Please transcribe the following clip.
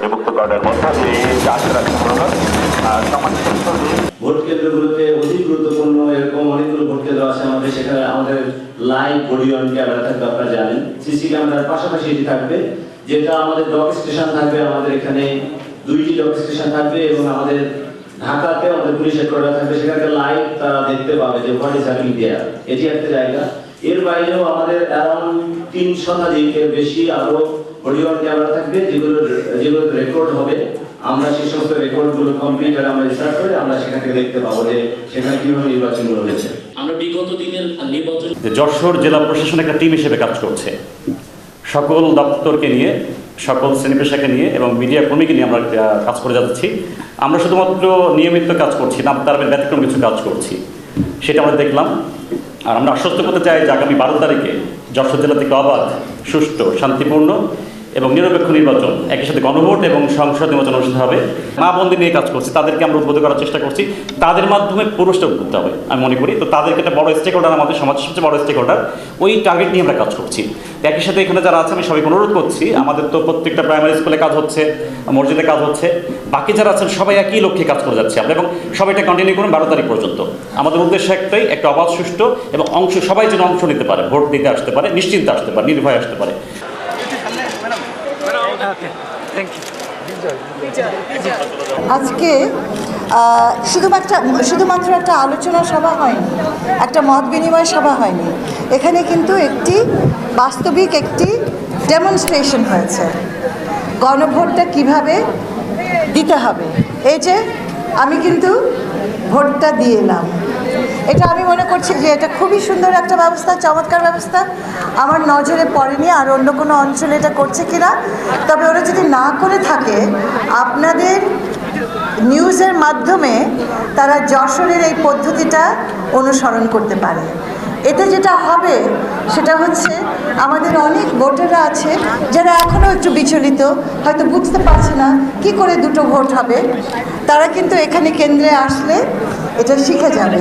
নিমুক্ত করার মধ্যে দিয়ে আশা রাখতে আর সমাজ ভোট কেন্দ্রগুলোতে অতি গুরুত্বপূর্ণ এরকম অনেকগুলো ভোট কেন্দ্র আছে আমাদের। সেখানে আমাদের লাইভ বডি অন ক্যামেরা থাকবে আপনারা জানেন। সিসি ক্যামেরার পাশাপাশি এটি থাকবে যেটা আমাদের ডক স্টেশন থাকবে আমাদের এখানে দুইটি ডক স্টেশন থাকবে এবং আমাদের ঢাকাতে আমাদের পুলিশ হেডকোয়ার্টার থাকবে। সেখানে লাইভ তারা দেখতে পাবে যে হোয়াট ইজ হ্যাপেনিং দেয়ার এটি একটা জায়গা। এর বাইরেও আমাদের অ্যারাউন্ড তিন শতাধিকের বেশি আরও অন ক্যামেরা থাকবে যেগুলো যেগুলো রেকর্ড হবে আমরা সেই সমস্ত রেকর্ডগুলো কম্পিউটার আমরা রিসার্চ করে আমরা সেখান থেকে দেখতে পাবো যে সেখানে কীভাবে নির্বাচনগুলো হয়েছে। আমরা বিগত দিনের নির্বাচন যে যশোর জেলা প্রশাসন একটা টিম হিসেবে কাজ করছে। সকল দপ্তরকে নিয়ে সকল শ্রেণি পেশাকে নিয়ে এবং মিডিয়া কর্মীকে নিয়ে আমরা কাজ করে যাচ্ছি। আমরা শুধুমাত্র নিয়মিত কাজ করছি না তার ব্যতিক্রম কিছু কাজ করছি। সেটা আমরা দেখলাম। আর আমরা আশ্বস্ত করতে চাই যে আগামী বারো তারিখে যশোর জেলা থেকে অবাধ সুষ্ঠু শান্তিপূর্ণ এবং নিরপেক্ষ নির্বাচন একই সাথে গণভোট এবং সংসদ নির্বাচন অনুষ্ঠিত হবে। মা বন্দি নিয়ে কাজ করছি, তাদেরকে আমরা উদ্বোধন করার চেষ্টা করছি। তাদের মাধ্যমে পুরুষটা করতে হবে, আমি মনে করি। তো তাদেরকে একটা বড় স্টেক হোল্ডার আমাদের সমাজের সবচেয়ে বড় স্টেক হোল্ডার ওই টার্গেট নিয়ে আমরা কাজ করছি। একই সাথে এখানে যারা আছে, আমি সবাইকে অনুরোধ করছি, আমাদের তো প্রত্যেকটা প্রাইমারি স্কুলে কাজ হচ্ছে, মসজিদে কাজ হচ্ছে, বাকি যারা আছেন, সবাই একই লক্ষ্যে কাজ করে যাচ্ছে আমরা। এবং সবাইটা কন্টিনিউ করুন বারো তারিখ পর্যন্ত। আমাদের উদ্দেশ্য একটাই, একটা অবাধ সুষ্ঠু এবং অংশ, সবাই যেন অংশ নিতে পারে, ভোট দিতে আসতে পারে, নিশ্চিন্তে আসতে পারে, নির্ভয়ে আসতে পারে। আজকে শুধুমাত্র শুধুমাত্র একটা আলোচনা সভা হয়নি, একটা মত বিনিময় সভা হয়নি। এখানে কিন্তু একটি বাস্তবিক একটি ডেমনস্ট্রেশন হয়েছে। গণভোটটা কীভাবে দিতে হবে? এই যে, আমি কিন্তু ভোটটা দিয়ে এলাম। এটা আমি মনে করছি যে এটা খুবই সুন্দর একটা ব্যবস্থা, চমৎকার ব্যবস্থা। আমার নজরে পড়েনি আর অন্য কোনো অঞ্চলে এটা করছে কিনা। তবে ওরা যদি না করে থাকে, আপনাদের নিউজের মাধ্যমে তারা যশোরের এই পদ্ধতিটা অনুসরণ করতে পারে। এতে যেটা হবে, সেটা হচ্ছে আমাদের অনেক ভোটাররা আছে যারা এখনও একটু বিচলিত, হয়তো বুঝতে পারছে না কি করে দুটো ভোট হবে। তারা কিন্তু এখানে কেন্দ্রে আসলে এটা শিখে যাবে।